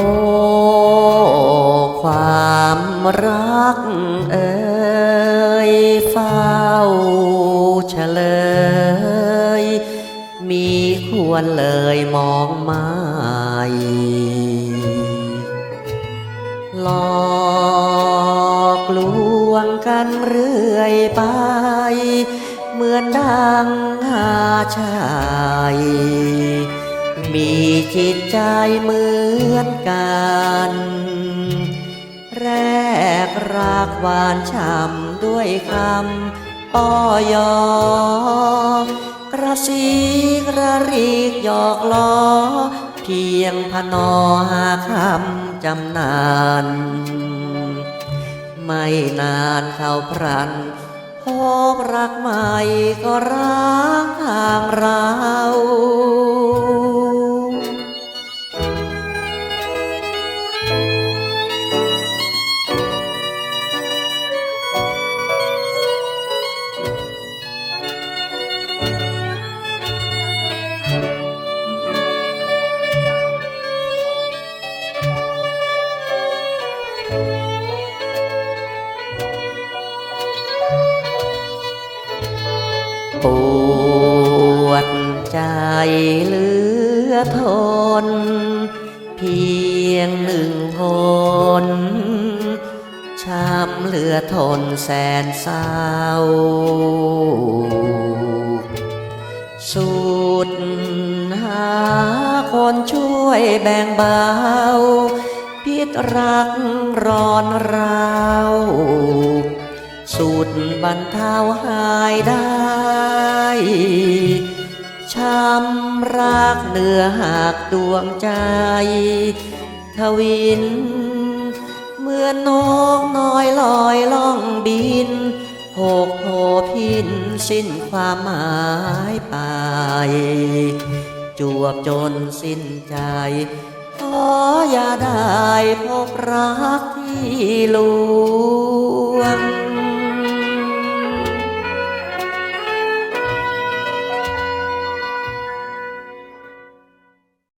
โอ้ความรักเอ่ยเฝ้าเฉลย มีควรเลยมองไม่หลอกลวงกันเรื่อยไป เหมือนดังหาชาย มีจิตใจเหมือนกัน แรกรักหวานช่ำด้วยคำป้อยอกระซีกระรีกหยอกล้อ เพียงพนอหาคำจำนานไม่นานเขาพรันพบรักใหม่ก็รักห่างเรา ปวดใจเหลือทน เพียงหนึ่งคน ช้ำเหลือทนแสนเศร้า สุดหาคนช่วยแบ่งเบา พิษรักร้อนราวสุดบรรเทาหายได้ช้ำรักเนื้อหักดวงใจ ทวินเหมือนนกน้อยลอยล่องบินหกโผพินสิ้นความหมายไป จวบจนสิ้นใจ ออย่าได้พบรักที่ลู